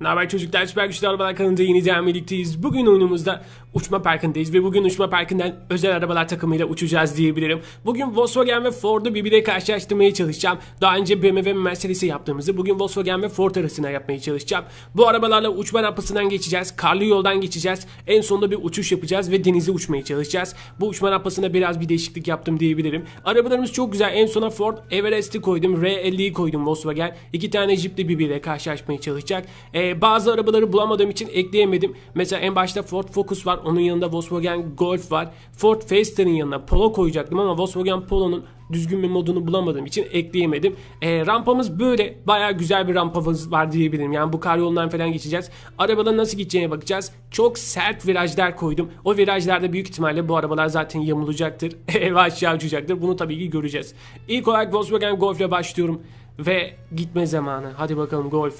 Ne çocuklar? Süper Güçlü Arabalar kanalında yeniden birlikteyiz. Bugün oyunumuzda uçma parkındayız ve bugün uçma parkından özel arabalar takımıyla uçacağız diyebilirim. Bugün Volkswagen ve Ford'u birbiriyle karşılaştırmaya çalışacağım. Daha önce BMW ve Mercedes'i yaptığımızı bugün Volkswagen ve Ford arasına yapmaya çalışacağım. Bu arabalarla uçma rampasından geçeceğiz. Karlı yoldan geçeceğiz. En sonunda bir uçuş yapacağız ve denize uçmaya çalışacağız. Bu uçma rampasında biraz bir değişiklik yaptım diyebilirim. Arabalarımız çok güzel. En sona Ford Everest'i koydum. R50'yi koydum Volkswagen. İki tane Jeep de birbiriyle karşılaşmaya çalışacak. Ee, bazı arabaları bulamadığım için ekleyemedim. Mesela en başta Ford Focus var. Onun yanında Volkswagen Golf var. Ford Fiester'ın yanına Polo koyacaktım ama Volkswagen Polo'nun düzgün bir modunu bulamadığım için ekleyemedim. Ee, rampamız böyle. Baya güzel bir rampamız var diyebilirim. Yani bu kar yolundan falan geçeceğiz. Arabada nasıl gideceğine bakacağız. Çok sert virajlar koydum. O virajlarda büyük ihtimalle bu arabalar zaten yamulacaktır. ve aşağı uçacaktır. Bunu tabii ki göreceğiz. İlk olarak Volkswagen Golf ile başlıyorum. Ve gitme zamanı. Hadi bakalım Golf.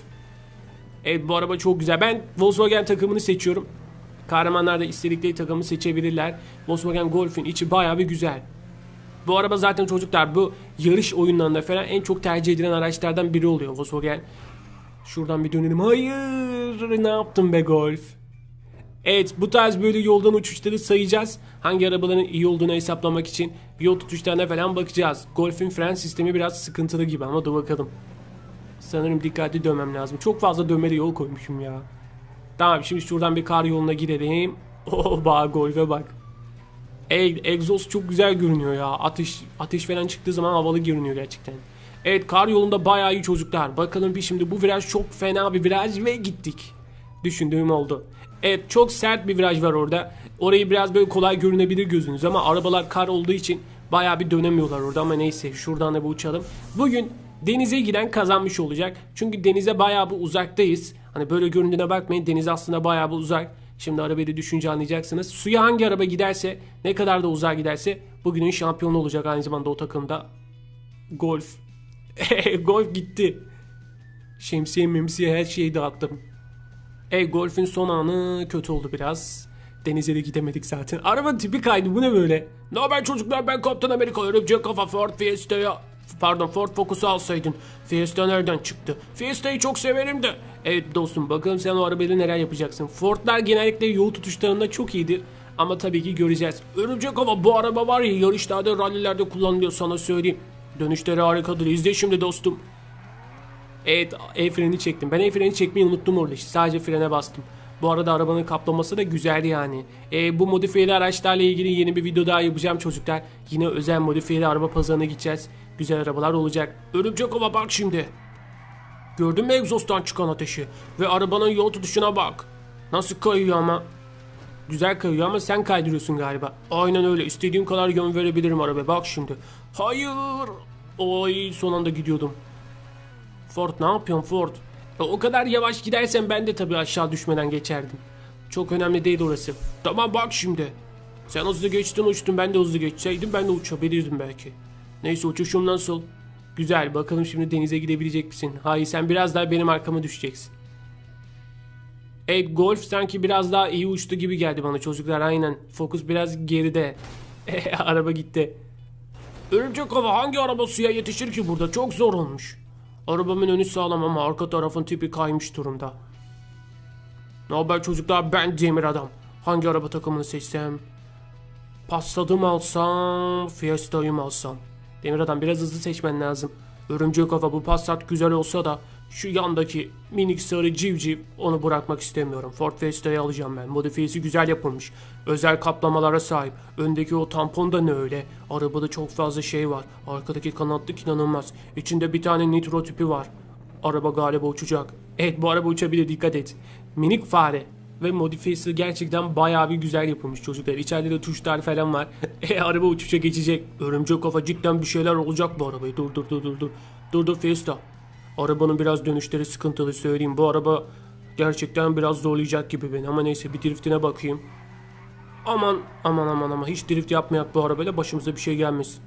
Evet bu araba çok güzel. Ben Volkswagen takımını seçiyorum. Kahramanlar da istedikleri takımı seçebilirler. Volkswagen Golf'ün içi bayağı bir güzel. Bu araba zaten çocuklar bu yarış oyunlarında falan en çok tercih edilen araçlardan biri oluyor Volkswagen. Şuradan bir dönelim. Hayır ne yaptım be Golf. Evet bu tarz böyle yoldan uçuşları sayacağız. Hangi arabaların iyi olduğunu hesaplamak için yol tutuşlarına falan bakacağız. Golf'ün fren sistemi biraz sıkıntılı gibi ama dur bakalım. Sanırım dikkatli dönmem lazım. Çok fazla dönmeli yol koymuşum ya. Tamam şimdi şuradan bir kar yoluna gidelim. Oh bak golfe bak. Ey, egzoz çok güzel görünüyor ya. Ateş ateş falan çıktığı zaman havalı görünüyor gerçekten. Evet kar yolunda bayağı iyi çocuklar. Bakalım bir şimdi bu viraj çok fena bir viraj ve gittik. Düşündüğüm oldu. Evet çok sert bir viraj var orada. Orayı biraz böyle kolay görünebilir gözünüz ama arabalar kar olduğu için bayağı bir dönemiyorlar orada ama neyse şuradan da bir uçalım. Bugün denize giden kazanmış olacak. Çünkü denize bayağı bir uzaktayız. Hani böyle göründüğüne bakmayın deniz aslında bayağı bir uzak. Şimdi arabayı da düşünce anlayacaksınız. Suya hangi araba giderse ne kadar da uzağa giderse bugünün şampiyonu olacak aynı zamanda o takımda. Golf. Golf gitti. Şemsiye memsiye her şeyi dağıttım. E golfün son anı kötü oldu biraz. Denize de gidemedik zaten. Araba tipi kaydı bu ne böyle? Ne haber çocuklar ben Kaptan Amerika örümcek kafa Ford Fiesta'ya Pardon Ford Focus'u alsaydın. Fiesta nereden çıktı? Fiesta'yı çok severim de. Evet dostum bakalım sen o arabayla neler yapacaksın. Ford'lar genellikle yol tutuşlarında çok iyidir. Ama tabii ki göreceğiz. Örümcek hava bu araba var ya yarışlarda rallilerde kullanılıyor sana söyleyeyim. Dönüşleri harikadır izle şimdi dostum. Evet el freni çektim. Ben el freni çekmeyi unuttum orada işte. Sadece frene bastım. Bu arada arabanın kaplaması da güzel yani. E, bu modifiyeli araçlarla ilgili yeni bir video daha yapacağım çocuklar. Yine özel modifiyeli araba pazarına gideceğiz. Güzel arabalar olacak. Örümcek hava bak şimdi. Gördün mü egzozdan çıkan ateşi? Ve arabanın yol tutuşuna bak. Nasıl kayıyor ama. Güzel kayıyor ama sen kaydırıyorsun galiba. Aynen öyle. İstediğim kadar yön verebilirim arabaya. Bak şimdi. Hayır. Oy son anda gidiyordum. Ford ne yapıyorsun Ford? O kadar yavaş gidersen ben de tabii aşağı düşmeden geçerdim. Çok önemli değil orası. Tamam bak şimdi. Sen hızlı geçtin uçtun ben de hızlı geçseydim ben de uçabilirdim belki. Neyse uçuşum nasıl? Güzel bakalım şimdi denize gidebilecek misin? Hayır sen biraz daha benim arkama düşeceksin. Evet Golf sanki biraz daha iyi uçtu gibi geldi bana çocuklar aynen. Fokus biraz geride. araba gitti. Örümcek hava hangi araba suya yetişir ki burada? Çok zor olmuş. Arabamın önü sağlam ama arka tarafın tipi kaymış durumda. Ne haber çocuklar ben Demir Adam. Hangi araba takımını seçsem? Passat'ı mı alsam, Fiesta'yı mı alsam? Demir biraz hızlı seçmen lazım. Örümcek kafa bu Passat güzel olsa da şu yandaki minik sarı civciv onu bırakmak istemiyorum. Ford Fiesta'yı alacağım ben. Modifiyesi güzel yapılmış. Özel kaplamalara sahip. Öndeki o tampon da ne öyle? Arabada çok fazla şey var. Arkadaki kanatlık inanılmaz. İçinde bir tane nitro tüpü var. Araba galiba uçacak. Evet bu araba uçabilir dikkat et. Minik fare ve modifiyesi gerçekten bayağı bir güzel yapılmış çocuklar. İçeride de tuşlar falan var. e, araba uçuşa geçecek. Örümcek kafa cidden bir şeyler olacak bu arabayı. Dur dur dur dur dur. Dur dur Fiesta. Arabanın biraz dönüşleri sıkıntılı söyleyeyim. Bu araba gerçekten biraz zorlayacak gibi beni. Ama neyse bir driftine bakayım. Aman aman aman ama hiç drift yapmayak bu arabayla başımıza bir şey gelmesin.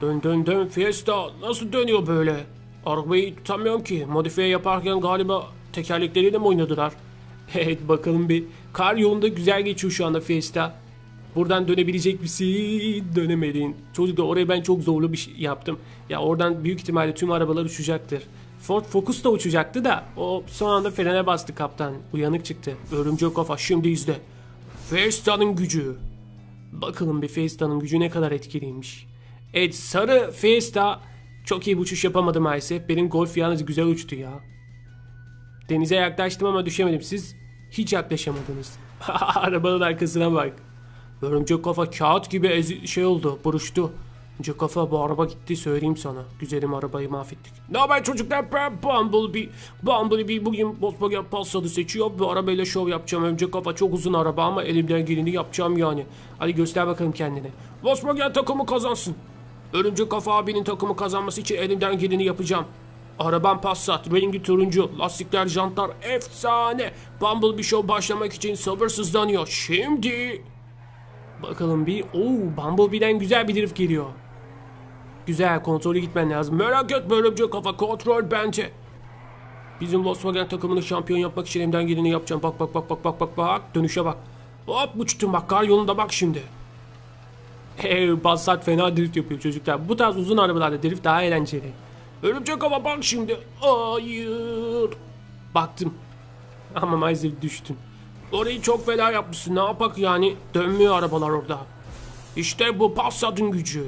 Dön dön dön Fiesta nasıl dönüyor böyle? Arabayı tutamıyorum ki. Modifiye yaparken galiba tekerlekleriyle mi oynadılar? Evet bakalım bir. Kar yolunda güzel geçiyor şu anda Fiesta. Buradan dönebilecek misin? Dönemedin. Çocuk da oraya ben çok zorlu bir şey yaptım. Ya oradan büyük ihtimalle tüm arabalar uçacaktır. Ford Focus da uçacaktı da o son anda frene bastı kaptan. Uyanık çıktı. Örümcek kafa şimdi izle. Fiesta'nın gücü. Bakalım bir Fiesta'nın gücü ne kadar etkiliymiş. Evet sarı Fiesta çok iyi bir uçuş yapamadı maalesef. Benim Golf yalnız güzel uçtu ya. Denize yaklaştım ama düşemedim. Siz hiç yaklaşamadınız. Arabanın arkasına bak. Örümcek kafa kağıt gibi şey oldu, buruştu. Örümcek kafa bu araba gitti söyleyeyim sana. Güzelim arabayı mahvettik. Ne haber çocuklar ben Bumblebee. Bumblebee bugün Volkswagen Passat'ı seçiyor. Bu arabayla şov yapacağım. Örümcek kafa çok uzun araba ama elimden geleni yapacağım yani. Hadi göster bakalım kendini. Volkswagen takımı kazansın. Örümcek kafa abinin takımı kazanması için elimden geleni yapacağım. Arabam Passat, rengi turuncu, lastikler, jantlar efsane. Bumblebee Show başlamak için sabırsızlanıyor. Şimdi... Bakalım bir... Oo, Bumblebee'den güzel bir drift geliyor. Güzel, kontrolü gitmen lazım. Merak etme örümcek kafa, kontrol bende. Bizim Volkswagen takımını şampiyon yapmak için elimden geleni yapacağım. Bak bak bak bak bak bak bak. Dönüşe bak. Hop uçtum bak kar yolunda bak şimdi. Hey, Passat fena drift yapıyor çocuklar. Bu tarz uzun arabalarda drift daha eğlenceli. Örümcek hava bak şimdi. Hayır. Baktım. Ama maalesef düştüm. Orayı çok fena yapmışsın. Ne yapak yani? Dönmüyor arabalar orada. İşte bu Passat'ın gücü.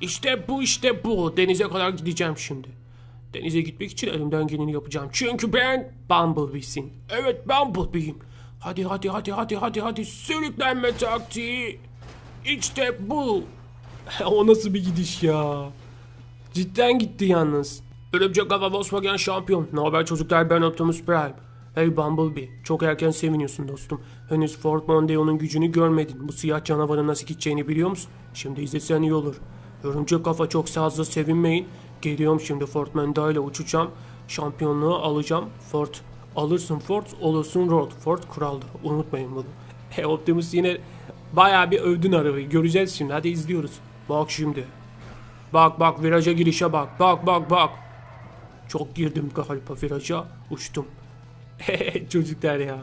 İşte bu işte bu. Denize kadar gideceğim şimdi. Denize gitmek için elimden geleni yapacağım. Çünkü ben Bumblebee'sin. Evet Bumblebee'yim. Hadi hadi hadi hadi hadi hadi sürüklenme taktiği. İşte bu. o nasıl bir gidiş ya? Cidden gitti yalnız. Örümcek Hava Volkswagen şampiyon. Ne haber çocuklar ben Optimus Prime. Hey Bumblebee, çok erken seviniyorsun dostum. Henüz Ford Mondeo'nun gücünü görmedin. Bu siyah canavarın nasıl gideceğini biliyor musun? Şimdi izlesen iyi olur. Örümcek kafa çok fazla sevinmeyin. Geliyorum şimdi Ford Mondeo ile uçacağım. Şampiyonluğu alacağım. Ford alırsın Ford, olursun Road. Ford kuraldır. Unutmayın bunu. He Optimus yine bayağı bir övdün arabayı. Göreceğiz şimdi. Hadi izliyoruz. Bak şimdi. Bak bak viraja girişe bak. Bak bak bak. Çok girdim galiba viraja. Uçtum. Çocuklar ya.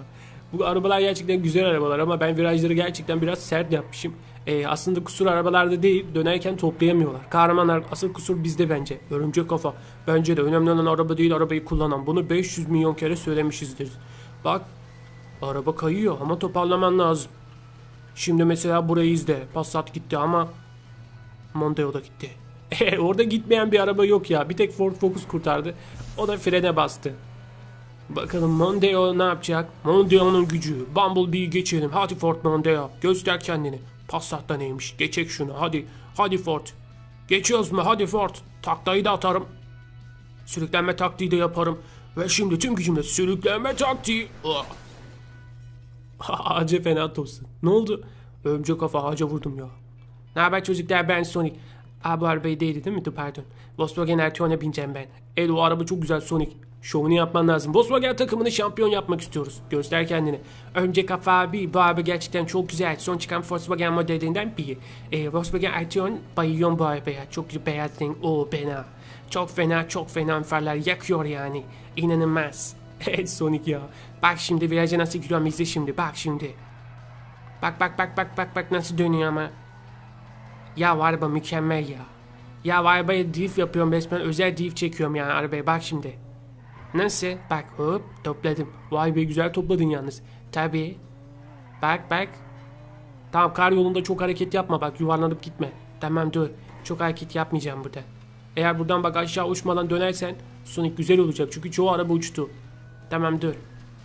Bu arabalar gerçekten güzel arabalar ama ben virajları gerçekten biraz sert yapmışım. Ee, aslında kusur arabalarda değil dönerken toplayamıyorlar. Kahramanlar asıl kusur bizde bence. Örümcek kafa. Bence de önemli olan araba değil arabayı kullanan. Bunu 500 milyon kere söylemişizdir. Bak araba kayıyor ama toparlaman lazım. Şimdi mesela burayı izle. Passat gitti ama Mondeo da gitti. Orada gitmeyen bir araba yok ya. Bir tek Ford Focus kurtardı. O da frene bastı. Bakalım Mondeo ne yapacak? Mondeo'nun gücü. Bumblebee'yi geçelim. Hadi Ford Mondeo. Göster kendini. Passat da neymiş? Geçek şunu. Hadi. Hadi Ford. Geçiyoruz mu? Hadi Ford. Taktayı da atarım. Sürüklenme taktiği de yaparım. Ve şimdi tüm gücümle sürüklenme taktiği. Ah. Ağaca fena topsun. Ne oldu? Örümcek kafa ağaca vurdum ya. Ne haber çocuklar ben Sonic. Aa bu arabayı değildi değil mi? Dur pardon. Volkswagen Ertuğrul'a bineceğim ben. Evet o araba çok güzel Sonic. Şovunu yapman lazım. Volkswagen takımını şampiyon yapmak istiyoruz. Göster kendini. Önce kafa abi bu araba gerçekten çok güzel. Son çıkan Volkswagen modellerinden biri. Ee, Volkswagen Ertuğrul bayılıyorum bu arabaya. Çok beyaz renk. Oo fena. Çok fena çok fena farlar yakıyor yani. İnanılmaz. Evet Sonic ya. Bak şimdi viraja nasıl giriyorum izle şimdi. Bak şimdi. Bak bak bak bak bak bak nasıl dönüyor ama. Ya araba mükemmel ya. Ya arabaya drift yapıyorum resmen özel drift çekiyorum yani arabaya bak şimdi. Nasıl? Bak hop topladım. Vay be güzel topladın yalnız. Tabi. Bak bak. Tamam kar yolunda çok hareket yapma bak yuvarlanıp gitme. Tamam dur. Çok hareket yapmayacağım burada. Eğer buradan bak aşağı uçmadan dönersen Sonic güzel olacak çünkü çoğu araba uçtu. Tamam dur.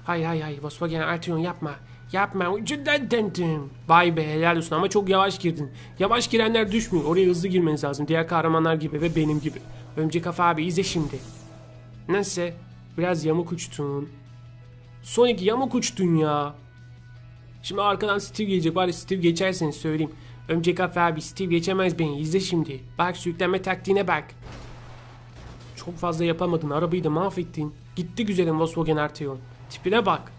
Hay hay hay Volkswagen Arteon yapma. Yapma ucundan döndüm. Vay be helal olsun ama çok yavaş girdin. Yavaş girenler düşmüyor. Oraya hızlı girmeniz lazım. Diğer kahramanlar gibi ve benim gibi. Örümcek kafa abi izle şimdi. Nasıl? Biraz yamuk uçtun. Sonic yamuk uçtun ya. Şimdi arkadan Steve gelecek. Bari Steve geçerseniz söyleyeyim. Örümcek kafa abi Steve geçemez beni. İzle şimdi. Bak sürüklenme taktiğine bak. Çok fazla yapamadın. Arabayı da mahvettin. Gitti güzelim Volkswagen Arteon. Tipine bak.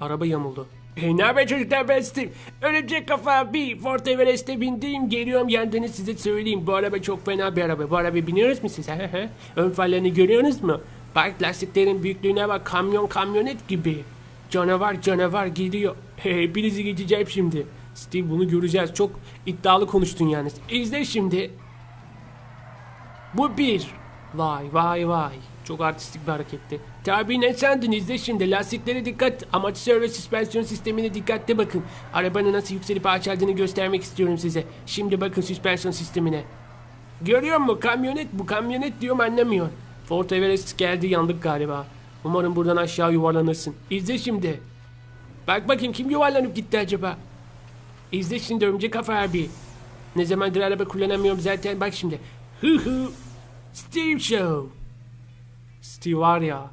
Araba yamuldu. Hey ne haber çocuklar ben Steve. Örümcek kafa bir Ford Everest'e bindim. Geliyorum yandığını size söyleyeyim. Bu araba çok fena bir araba. Bu arabaya biniyoruz mu siz? Ön farlarını görüyorsunuz mu? Bak lastiklerin büyüklüğüne bak. Kamyon kamyonet gibi. Canavar canavar gidiyor. Hey birisi geçeceğim şimdi. Steve bunu göreceğiz. Çok iddialı konuştun yani. İzle şimdi. Bu bir. Vay vay vay. Çok artistik bir hareketti. Tabii ne sandınız da şimdi lastiklere dikkat. Amortisör ve süspansiyon sistemine dikkatli bakın. Arabanın nasıl yükselip alçaldığını göstermek istiyorum size. Şimdi bakın süspansiyon sistemine. Görüyor musun? Kamyonet bu kamyonet diyorum anlamıyor. Ford Everest geldi yandık galiba. Umarım buradan aşağı yuvarlanırsın. İzle şimdi. Bak bakayım kim yuvarlanıp gitti acaba? İzle şimdi örümcek kafa abi. Ne zamandır araba kullanamıyorum zaten bak şimdi. Hı hı. Steve Show. Steve var ya.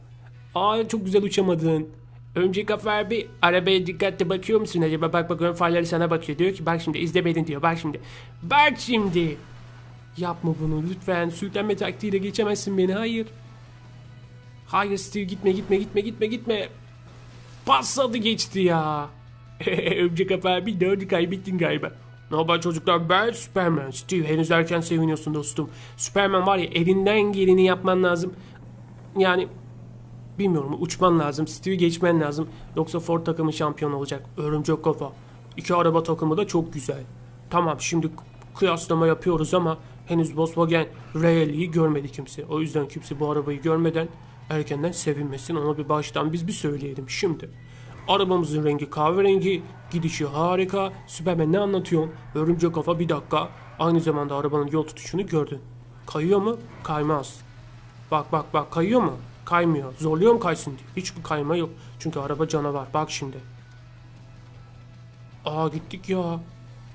Aa çok güzel uçamadın. Örümcek kafa abi arabaya dikkatli bakıyor musun acaba? Bak bak ön farları sana bakıyor. Diyor ki bak şimdi izle beni diyor. Bak şimdi. Bak şimdi. Yapma bunu lütfen. Sürüklenme taktiğiyle geçemezsin beni. Hayır. Hayır Steve gitme gitme gitme gitme gitme. Pasladı geçti ya. Örümcek kafa abi dördü kaybettin galiba. Ne haber çocuklar ben Superman. Steve henüz erken seviniyorsun dostum. Superman var ya elinden geleni yapman lazım. Yani bilmiyorum uçman lazım. Steve'i geçmen lazım. Yoksa Ford takımı şampiyon olacak. Örümcek kafa. İki araba takımı da çok güzel. Tamam şimdi kıyaslama yapıyoruz ama henüz Volkswagen Rally'yi görmedi kimse. O yüzden kimse bu arabayı görmeden erkenden sevinmesin. Ona bir baştan biz bir söyleyelim. Şimdi arabamızın rengi kahverengi, gidişi harika. Süpermen ne anlatıyorsun? Örümcek kafa bir dakika. Aynı zamanda arabanın yol tutuşunu gördün. Kayıyor mu? Kaymaz. Bak bak bak kayıyor mu? Kaymıyor. Zorluyor mu kaysın diye. Hiçbir kayma yok. Çünkü araba canavar. Bak şimdi. Aa gittik ya.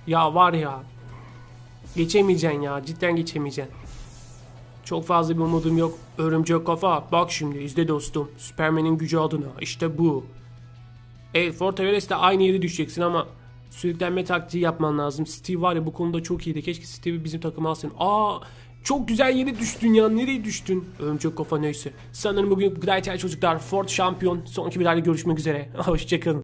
Ya var ya. Geçemeyeceksin ya. Cidden geçemeyeceksin. Çok fazla bir umudum yok. Örümcek kafa. Bak şimdi izle dostum. Superman'in gücü adına. İşte bu. Evet Fort Everest'te aynı yere düşeceksin ama sürüklenme taktiği yapman lazım. Steve var ya bu konuda çok iyiydi. Keşke Steve'i bizim takıma alsın. Aa çok güzel yere düştün ya. Nereye düştün? Örümcek kafa neyse. Sanırım bugün bu kadar yeter çocuklar. Ford şampiyon. Sonraki videoda görüşmek üzere. Hoşçakalın.